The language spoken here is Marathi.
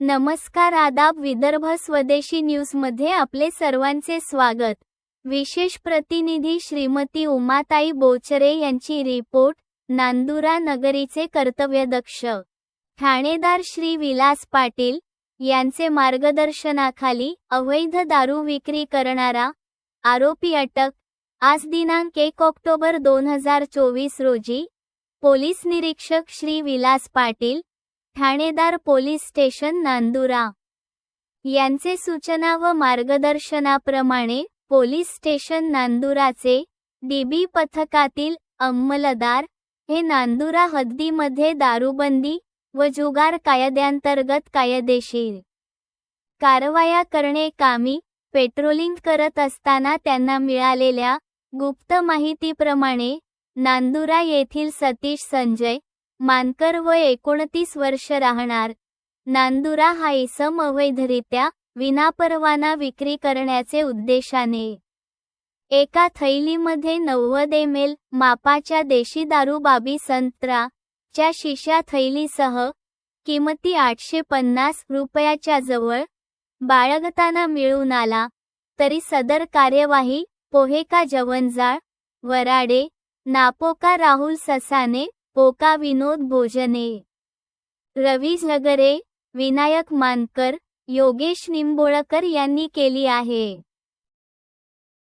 नमस्कार आदाब विदर्भ स्वदेशी न्यूजमध्ये आपले सर्वांचे स्वागत. विशेष प्रतिनिधी श्रीमती उमाताई बोचरे यांची रिपोर्ट नांदुरा नगरीचे कर्तव्यदक्ष ठाणेदार श्री विलास पाटील यांचे मार्गदर्शनाखाली अवैध दारू विक्री करणारा आरोपी अटक आज दिनांक एक ऑक्टोबर दोन हजार चोवीस रोजी पोलीस निरीक्षक श्री विलास पाटील ठाणेदार पोलीस स्टेशन नांदुरा. यांचे सूचना व मार्गदर्शनाप्रमाणे पोलीस स्टेशन नांदुराचे डीबी पथकातील अंमलदार हे नांदुरा हद्दीमध्ये दारूबंदी व जुगार कायद्यांतर्गत कायदेशीर कारवाया करणे कामी पेट्रोलिंग करत असताना त्यांना मिळालेल्या गुप्त माहितीप्रमाणे नांदुरा येथील सतीश संजय मानकर व एकोणतीस वर्ष राहणार. नांदुरा हा इसम अवैधरित्या विनापरवाना विक्री करण्याचे उद्देशाने. एका थैलीमध्ये नव्वद एम एल मापाच्या देशी दारू बाबी संत्रा च्या शिशा थैलीसह किमती आठशे पन्नास रुपयाच्या जवळ बाळगताना मिळून आला. तरी सदर कार्यवाही पोहेका जवंजाळ वराडे नापोका राहुल ससाने पोका विनोद भोजने. रवी झगरे विनायक मानकर योगेश निंबोळकर यांनी केली आहे.